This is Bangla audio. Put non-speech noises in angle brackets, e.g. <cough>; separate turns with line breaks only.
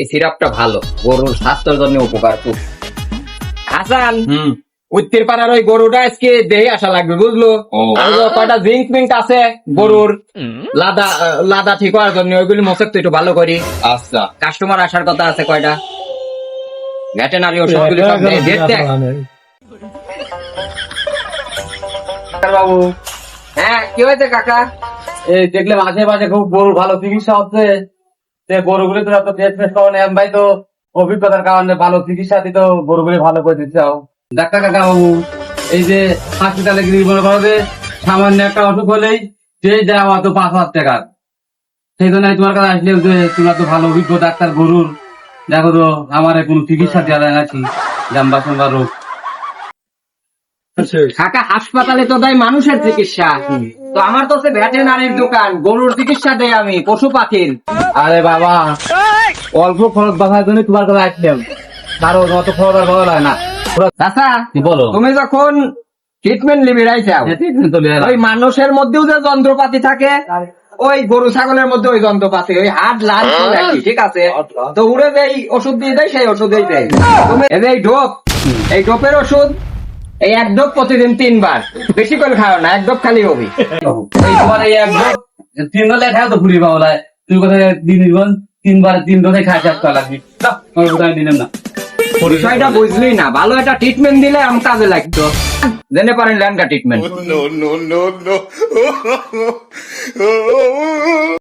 এই সিরাপটা ভালো। গরুর স্বাস্থ্যের জন্য উপকার খুব। হাসান
হুম।
উত্তর পাড়ার ওই গরুটা আজকে দেহে আসা লাগবে বুঝলো। কয়টা জিঙ্ক মিঙ্ক আছে গরুর লাদা লাদা ঠিক হওয়ার জন্য ওইগুলি মশক তো একটু ভালো করি।
আচ্ছা।
কাস্টমার আসার কথা আছে কয়টা? ভেটেনারি ওষুধগুলি সব দেখতে
বাবু
হ্যাঁ কি হয়েছে কাকা?
এই দেখলে মাঝে মাঝে খুব গরুর ভালো চিকিৎসা হচ্ছে। সে গরুগুলি তো এত টেস্ট ফেস্ট এম ভাই তো অভিজ্ঞতার কারণে ভালো চিকিৎসা দিত গরুগুলি ভালো করে দিচ্ছে ডাক্তার কাকা বাবু এই যে হসপিটালে গিয়ে মনে করো যে সামান্য একটা অসুখ হলেই যে দেওয়া হতো পাঁচ হাজার টাকার সেই জন্য তোমার কাছে আসলে যে তোমরা তো ভালো অভিজ্ঞ ডাক্তার গরুর। দেখো তো আমার কোনো চিকিৎসা দেওয়া যায় নাকি? জাম্বা সাম্বা রোগ।
কাকা হাসপাতালে তো দেয় মানুষের চিকিৎসা। তো আমার তো সে ভেটেনারির দোকান গরুর চিকিৎসা দেয় আমি পশু পাখির
আরে বাবা। অল্প খরচ বাঁচার জন্য তোমার কথা আসলাম। কারও অত খরচ আর ভালো লাগে না।
চাচা
বলো।
তুমি যখন ট্রিটমেন্ট নিবি রাইছাও ওই মানুষের মধ্যেও যে যন্ত্রপাতি থাকে ওই গরু ছাগলের মধ্যে ওই যন্ত্রপাতি ওই হাট লাল কি, ঠিক আছে? তো উড়ে যেই ওষুধ দিয়ে দেয় সেই ওষুধেই দেয়। তুমি এই যে এই ডোপ এই ডোপের ওষুধ এই এক ডোপ প্রতিদিন তিনবার। বেশি করে খাও না এক ডোপ খালি হবি।
এই তোমার এই এক ডোজ, তিন বেলা খাও তো ঘুরি পাওয়া তুমি কোথায় দিন জীবন তিনবার তিন ডোজে খাই শেষ করা লাগবে। কোথায় দিলাম না।
বিষয়টা বুঝলি না ভালো একটা ট্রিটমেন্ট দিলে আমি কাজে লাগতো। জেনে পারেন ল্যান্ডা ট্রিটমেন্ট. <laughs>